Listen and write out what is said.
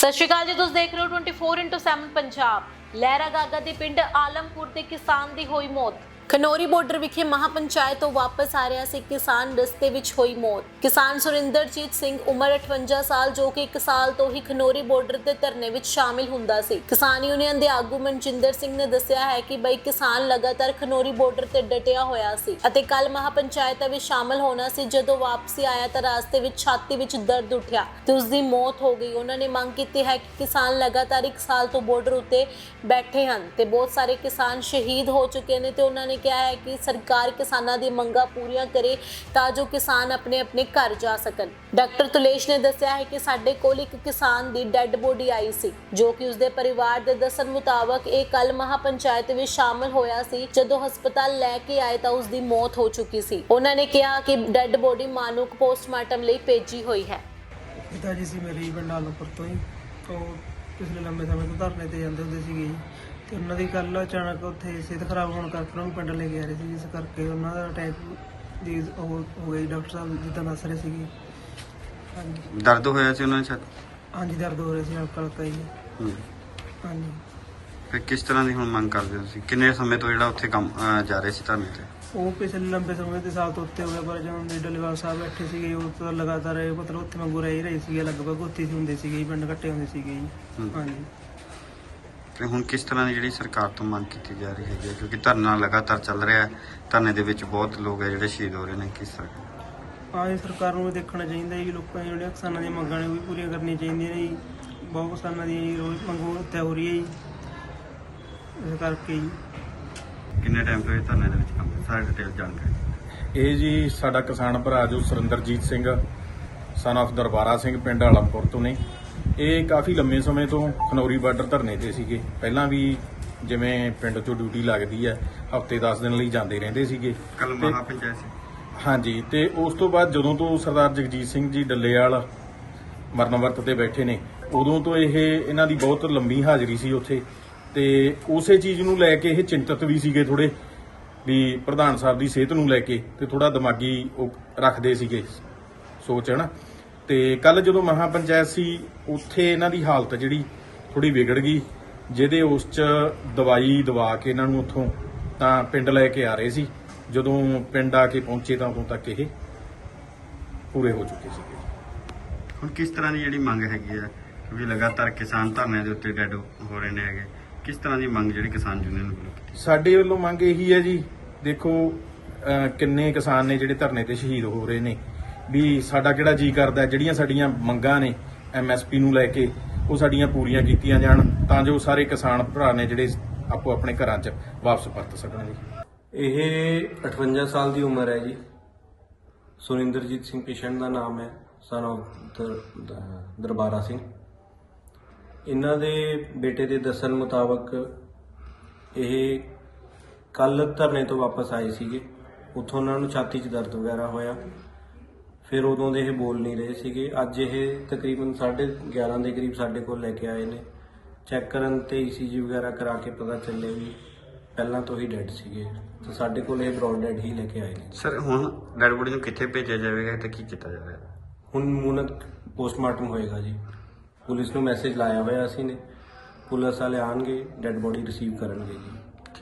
ਸਤਿ ਸ਼੍ਰੀ ਅਕਾਲ ਜੀ, ਤੁਸੀਂ ਦੇਖ ਰਹੇ ਹੋ 24x7 ਪੰਜਾਬ। ਲਹਿਰਾ ਗਾਗਾ ਦੇ ਪਿੰਡ ਆਲਮਪੁਰ ਦੇ ਕਿਸਾਨ ਦੀ ਹੋਈ ਮੌਤ। ਖਨੋਰੀ ਬਾਰਡਰ ਵਿਖੇ ਮਹਾਪੰਚਾਇਤ ਤੋਂ ਵਾਪਸ ਆ ਰਿਹਾ ਸੀ ਕਿਸਾਨ ਰਸਤੇ ਵਿੱਚ ਹੋਈ ਮੌਤ। ਕਿਸਾਨ ਸੁਰਿੰਦਰਜੀਤ ਸਿੰਘ ਉਮਰ 58 ਸਾਲ ਜੋ ਕਿ 1 ਸਾਲ ਤੋਂ ਹੀ ਖਨੌਰੀ ਬਾਰਡਰ ਤੇ ਧਰਨੇ ਵਿੱਚ ਸ਼ਾਮਿਲ ਹੁੰਦਾ ਸੀ। ਕਿਸਾਨ ਯੂਨੀਅਨ ਦੇ ਆਗੂ ਮਨਜਿੰਦਰ ਸਿੰਘ ਨੇ ਦੱਸਿਆ ਹੈ ਕਿ ਬਈ ਕਿਸਾਨ ਲਗਾਤਾਰ ਖਨੌਰੀ ਬਾਰਡਰ ਤੇ ਡਟਿਆ ਹੋਇਆ ਸੀ ਅਤੇ ਕੱਲ ਮਹਾਪੰਚਾਇਤ ਵਿੱਚ ਸ਼ਾਮਿਲ ਹੋਣਾ ਸੀ। ਜਦੋਂ ਵਾਪਸੀ ਆਇਆ ਤਾਂ ਰਾਸਤੇ ਵਿੱਚ ਛਾਤੀ ਵਿੱਚ ਦਰਦ ਉੱਠਿਆ। ਤੇ ਉਸ ਦੀ ਮੌਤ ਹੋ ਗਈ। ਉਹਨਾਂ ਨੇ ਮੰਗ ਕੀਤੀ ਹੈ ਕਿ ਕਿਸਾਨ ਲਗਾਤਾਰ 1 ਸਾਲ ਤੋਂ ਬਾਰਡਰ ਉੱਤੇ ਬੈਠੇ ਹਨ ਤੇ ਬਹੁਤ ਸਾਰੇ ਕਿਸਾਨ ਸ਼ਹੀਦ ਹੋ ਚੁੱਕੇ ਨੇ ਤੇ ਉਹਨਾਂ ਨੇ ਕਿਹਾ ਹੈ ਕਿ ਸਰਕਾਰ ਕਿਸਾਨਾਂ ਦੀ ਮੰਗਾਂ ਪੂਰੀਆਂ ਕਰੇ ਤਾਂ ਜੋ ਕਿਸਾਨ ਆਪਣੇ ਆਪਣੇ ਘਰ ਜਾ ਸਕਣ। ਡਾਕਟਰ ਤੁਲੇਸ਼ ਨੇ ਦੱਸਿਆ ਹੈ ਕਿ ਸਾਡੇ ਕੋਲ ਇੱਕ ਕਿਸਾਨ ਦੀ ਡੈੱਡ ਬੋਡੀ ਆਈ ਸੀ, ਜੋ ਕਿ ਉਸਦੇ ਪਰਿਵਾਰ ਦੇ ਦੱਸਣ ਮੁਤਾਬਕ ਇਹ ਕੱਲ ਮਹਾਪੰਚਾਇਤ ਵਿੱਚ ਸ਼ਾਮਲ ਹੋਇਆ ਸੀ। ਜਦੋਂ ਹਸਪਤਾਲ ਲੈ ਕੇ ਆਏ ਤਾਂ ਉਸ ਦੀ ਮੌਤ ਹੋ ਚੁੱਕੀ ਸੀ। ਉਹਨਾਂ ਨੇ ਕਿਹਾ ਕਿ ਡੈੱਡ ਬੋਡੀ ਮਾਨੂਕ ਪੋਸਟਮਾਰਟਮ ਲਈ ਭੇਜੀ ਹੋਈ ਹੈ। ਪਿਤਾ ਜੀ ਸੀ ਮੇਰੇ ਪਿੰਡ ਆਲਮਪੁਰ ਤੋਂ ਹੀ ਤੋਂ ਪਿਛਲੇ ਲੰਬੇ ਸਮੇਂ ਤੋਂ ਧਰਨੇ ਤੇ ਜਾਂਦੇ ਹੁੰਦੇ ਸੀਗੇ ਜੀ। ਤੇ ਉਹਨਾਂ ਦੀ ਕੱਲ ਅਚਾਨਕ ਉੱਥੇ ਸਿਹਤ ਖਰਾਬ ਹੋਣ ਕਰਕੇ ਉਹਨਾਂ ਨੂੰ ਪਿੰਡ ਲੈ ਕੇ ਆ ਰਹੇ ਸੀ ਜਿਸ ਕਰਕੇ ਉਹਨਾਂ ਦਾ ਅਟੈਕ ਦੀ ਉਹ ਹੋ ਗਈ ਡਾਕਟਰ ਸਾਹਿਬ ਜਿੱਦਾਂ ਦੱਸ ਰਹੇ ਸੀਗੇ। ਹਾਂਜੀ। ਦਰਦ ਹੋਇਆ ਸੀ ਉਹਨਾਂ ਦੇ ਛੱਤ? ਹਾਂਜੀ ਦਰਦ ਹੋ ਰਿਹਾ ਸੀ ਹਲਕਾ ਹਲਕਾ ਹੂੰ। ਹਾਂਜੀ। ਫਿਰ ਕਿਸ ਤਰ੍ਹਾਂ ਦੀ ਹੁਣ ਮੰਗ ਕਰਦੇ ਹੋ ਤੁਸੀਂ? ਕਿੰਨੇ ਸਮੇਂ ਤੋਂ ਜਿਹੜਾ ਉੱਥੇ ਕੰਮ ਅਹ, ਜਾ ਰਹੇ ਸੀ ਧਰਨੇ ਤੇ? ਉਹ ਪਿਛਲੇ ਲੰਬੇ ਸਮੇਂ ਦੇ ਸਾਲ ਤੋਂ ਉੱਤੇ ਹੋ ਗਿਆ ਪਰ ਜਦੋਂ ਦੇ ਡੱਲੇਵਾਲ ਸਾਹਿਬ ਬੈਠੇ ਸੀਗੇ ਉਹ ਤਾਂ ਲਗਾਤਾਰ ਇਹ ਮਤਲਬ ਉੱਥੇ ਵਾਂਗੂ ਰਹਿ ਹੀ ਰਹੇ ਸੀਗੇ ਲਗਭਗ ਉੱਥੇ ਹੀ ਹੁੰਦੇ ਸੀਗੇ ਜੀ, ਪਿੰਡ ਇਕੱਠੇ ਹੁੰਦੇ ਸੀਗੇ ਜੀ ਹੂੰ। ਹਾਂਜੀ। ਤੇ ਹੁਣ ਕਿਸ ਤਰ੍ਹਾਂ ਦੀ ਜਿਹੜੀ ਸਰਕਾਰ ਤੋਂ ਮੰਗ ਕੀਤੀ ਜਾ ਰਹੀ ਹੈਗੀ ਹੈ? ਕਿਉਂਕਿ ਧਰਨਾ ਲਗਾਤਾਰ ਚੱਲ ਰਿਹਾ ਹੈ ਧਰਨੇ ਦੇ ਵਿੱਚ ਬਹੁਤ ਲੋਕ ਹੈ ਜਿਹੜੇ ਸ਼ਹੀਦ ਹੋ ਰਹੇ ਨੇ ਕਿਸ ਤਰ੍ਹਾਂ? ਹਾਂ ਇਹ ਸਰਕਾਰ ਨੂੰ ਵੀ ਦੇਖਣਾ ਚਾਹੀਦਾ ਹੈ ਕਿ ਲੋਕਾਂ ਦੀਆਂ ਜਿਹੜੀਆਂ ਕਿਸਾਨਾਂ ਦੀਆਂ ਮੰਗਾਂ ਨੇ ਉਹ ਵੀ ਪੂਰੀਆਂ ਕਰਨੀਆਂ ਚਾਹੀਦੀਆਂ ਨੇ ਜੀ। ਬਹੁਤ ਕਿਸਾਨਾਂ ਦੀਆਂ ਜੀ ਰੋਜ਼ ਮੰਗੋਂ ਹੱਤਿਆ ਹੋ ਰਹੀ ਹੈ ਜੀ ਇਸ ਕਰਕੇ ਜੀ। ਕਿੰਨੇ ਟਾਈਮ ਤੋਂ ਇਹ ਧਰਨੇ ਦੇ ਵਿੱਚ ਕੰਮ ਕਰ ਸਾਰੇ ਡਿਟੇਲ ਜਾਣਕਾਰੀ ਇਹ ਜੀ ਸਾਡਾ ਕਿਸਾਨ ਭਰਾ ਜੋ ਸੁਰਿੰਦਰਜੀਤ ਸਿੰਘ ਸਨ of ਦਰਬਾਰਾ ਸਿੰਘ ਪਿੰਡ ਆਲਮਪੁਰ ਤੋਂ ਨੇ। ਇਹ ਕਾਫੀ ਲੰਮੇ ਸਮੇਂ ਤੋਂ ਖਨੌਰੀ ਬਾਰਡਰ ਧਰਨੇ ਤੇ ਸੀਗੇ। ਪਹਿਲਾਂ ਵੀ ਜਿਵੇਂ ਪਿੰਡ ਚੋਂ ਡਿਊਟੀ ਲੱਗਦੀ ਹੈ ਹਫ਼ਤੇ 10 ਦਿਨ ਲਈ ਜਾਂਦੇ ਰਹਿੰਦੇ ਸੀਗੇ। ਕੱਲ ਤੇ- ਮਹਾ ਪੰਚਾਇਤ ਹਾਂਜੀ ਤੇ ਉਸ ਤੋਂ ਬਾਅਦ ਜਦੋਂ ਤੋਂ ਸਰਦਾਰ ਜਗਜੀਤ ਸਿੰਘ ਜੀ ਡੱਲੇਵਾਲ ਮਰਨ ਵਰਤ ਤੇ ਬੈਠੇ ਨੇ ਉਦੋਂ ਤੋਂ ਇਹ ਇਹਨਾਂ ਦੀ ਬਹੁਤ ਲੰਬੀ ਹਾਜ਼ਰੀ ਸੀ ਉੱਥੇ। ਤੇ ਉਸੇ ਚੀਜ਼ ਨੂੰ ਲੈ ਕੇ ਇਹ ਚਿੰਤਤ ਵੀ ਸੀਗੇ ਥੋੜੇ ਵੀ ਪ੍ਰਧਾਨ ਸਾਹਿਬ ਦੀ ਸਿਹਤ ਨੂੰ ਲੈ ਕੇ ਤੇ ਥੋੜਾ ਦਿਮਾਗੀ ਉਹ ਰੱਖਦੇ ਸੀਗੇ। ਸੋਚ ਹਨਾ ਤੇ ਕੱਲ ਜਦੋਂ ਮਹਾ ਪੰਚਾਇਤ ਸੀ ਉੱਥੇ ਇਹਨਾਂ ਦੀ ਹਾਲਤ ਜਿਹੜੀ ਥੋੜੀ ਵਿਗੜ ਗਈ ਜਿਹਦੇ ਉਸ ਚ ਦਵਾਈ ਦਵਾ ਕੇ ਇਹਨਾਂ ਨੂੰ ਉੱਥੋਂ ਤਾਂ ਪਿੰਡ ਲੈ ਕੇ ਆ ਰਹੇ ਸੀ। ਜਦੋਂ ਪਿੰਡ ਆ ਕੇ ਪਹੁੰਚੇ ਤਾਂ ਉਦੋਂ ਤੱਕ ਇਹ ਪੂਰੇ ਹੋ ਚੁੱਕੇ ਸੀਗੇ। ਹੁਣ ਕਿਸ ਤਰ੍ਹਾਂ ਦੀ ਜਿਹੜੀ ਮੰਗ ਹੈਗੀ ਹੈ ਕਿਉਂਕਿ ਲਗਾਤਾਰ ਕਿਸਾਨ ਧਰਨੇ ਦੇ ਉੱਤੇ ਡੈਡ ਹੋ ਰਹੇ ਨੇ ਹੈਗੇ ਕਿਸ ਤਰ੍ਹਾਂ ਦੀ ਮੰਗ ਜਿਹੜੀ ਕਿਸਾਨ ਯੂਨੀਅਨ ਵੱਲੋਂ ਕੀਤੀ? ਸਾਡੇ ਵੱਲੋਂ ਮੰਗ ਇਹੀ ਹੈ ਜੀ ਦੇਖੋ ਅਹ ਕਿੰਨੇ ਕਿਸਾਨ ਨੇ ਜਿਹੜੇ ਧਰਨੇ ਤੇ ਸ਼ਹੀਦ ਹੋ ਰਹੇ ਨੇ। ਵੀ ਸਾਡਾ ਕਿਹੜਾ ਜੀ ਕਰਦਾ, ਜਿਹੜੀਆਂ ਸਾਡੀਆਂ ਮੰਗਾਂ ਨੇ ਐਮਐਸਪੀ ਨੂੰ ਲੈ ਕੇ, ਉਹ ਸਾਡੀਆਂ ਪੂਰੀਆਂ ਕੀਤੀਆਂ ਜਾਣ, ਤਾਂ ਜੋ ਸਾਰੇ ਕਿਸਾਨ ਭਰਾ ਨੇ ਜਿਹੜੇ ਆਪੋ ਆਪਣੇ ਘਰਾਂ 'ਚ ਵਾਪਸ ਪਰਤ ਸਕਣ ਜੀ। ਇਹ 58 ਸਾਲ ਦੀ ਉਮਰ ਹੈ ਜੀ। ਸੁਰਿੰਦਰਜੀਤ ਸਿੰਘ ਪੇਸ਼ੈਂਟ ਦਾ ਨਾਮ ਹੈ ਸਨ of ਦਰ- ਦਰਬਾਰਾ ਸਿੰਘ। ਇਹਨਾਂ ਦੇ ਬੇਟੇ ਦੇ ਦੱਸਣ ਮੁਤਾਬਕ ਇਹ ਕੱਲ ਧਰਨੇ ਤੋਂ ਵਾਪਸ ਆਏ ਸੀਗੇ। ਉੱਥੋਂ ਉਹਨਾਂ ਨੂੰ ਛਾਤੀ 'ਚ ਦਰਦ ਵਗੈਰਾ ਹੋਇਆ। ਫਿਰ ਉਦੋਂ ਦੇ ਇਹ ਬੋਲ ਨਹੀਂ ਰਹੇ ਸੀਗੇ। ਅੱਜ ਇਹ ਤਕਰੀਬਨ 11:30 ਦੇ ਕਰੀਬ ਸਾਡੇ ਕੋਲ ਲੈ ਕੇ ਆਏ ਨੇ। ਚੈੱਕ ਕਰਨ ਤੇ ਈਸੀਜੀ ਵਗੈਰਾ ਕਰਾ ਕੇ ਪਤਾ ਚੱਲੇ ਵੀ ਪਹਿਲਾਂ ਤੋਂ ਹੀ ਡੈੱਡ ਸੀਗੇ। ਤੇ ਸਾਡੇ ਕੋਲ ਇਹ ਬ੍ਰੌਡ ਡੈੱਡ ਹੀ ਲੈ ਕੇ ਆਏ ਨੇ। ਸਰ ਹੁਣ ਡੈਡ ਬੋਡੀ ਨੂੰ ਕਿੱਥੇ ਭੇਜਿਆ ਜਾਵੇਗਾ? ਤੇ ਕੀ ਕੀਤਾ ਜਾਵੇਗਾ? ਹੁਣ ਮੂਨਤ ਪੋਸਟਮਾਰਟਮ ਹੋਏਗਾ ਜੀ। ਪੁਲਿਸ ਨੂੰ ਮੈਸੇਜ ਲਾਇਆ ਹੋਇਆ ਅਸੀਂ ਨੇ। ਪੁਲਿਸ ਵਾਲੇ ਆਣਗੇ ਡੈੱਡ ਬੋਡੀ ਰਿਸੀਵ ਕਰਨਗੇ ਜੀ।